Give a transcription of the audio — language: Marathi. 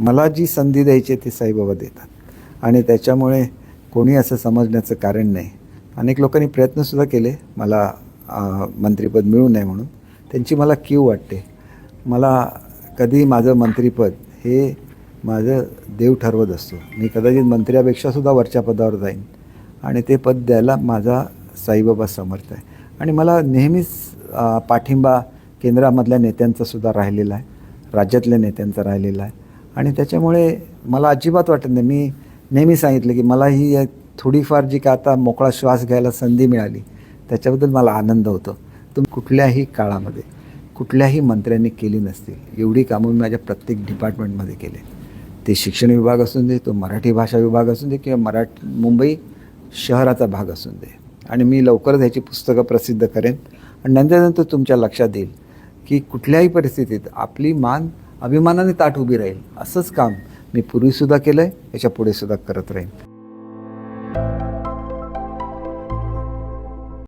मला जी संधी द्यायची आहे ती साईबाबा देतात. आणि त्याच्यामुळे कोणी असं समजण्याचं कारण नाही. अनेक लोकांनी प्रयत्नसुद्धा केले. मला मंत्रीपद मंत्रिपद मिळू नये म्हणून. त्यांची मला क्यू वाटते. मला कधी माझं मंत्रिपद हे माझं देव ठरवत असतो. मी कदाचित मंत्र्यापेक्षासुद्धा वरच्या पदावर जाईन. आणि ते पद द्यायला माझा साईबाबा समर्थ आहे. आणि मला नेहमीच पाठिंबा केंद्रामधल्या नेत्यांचासुद्धा राहिलेला आहे. राज्यातल्या नेत्यांचा राहिलेला आहे. आणि त्याच्यामुळे मला अजिबात वाटत नाही. मी नेहमी सांगितलं की मला ही थोडीफार जी का आता मोकळा श्वास घ्यायला संधी मिळाली त्याच्याबद्दल मला आनंद होतो. तुम्ही कुठल्याही काळामध्ये कुठल्याही मंत्र्यांनी केली नसतील एवढी कामं मी माझ्या प्रत्येक डिपार्टमेंटमध्ये केले. ते शिक्षण विभाग असून दे तो मराठी भाषा विभाग असून दे किंवा मराठ मुंबई शहराचा भाग असून दे. आणि मी लवकरच ह्याची पुस्तकं प्रसिद्ध करेन. आणि नंतर नंतर तुमच्या लक्षात येईल की कुठल्याही परिस्थितीत आपली मान अभिमानाने ताट उभी राहील. असंच काम मी पूर्वीसुद्धा केलं आहे याच्या पुढेसुद्धा करत राहीन.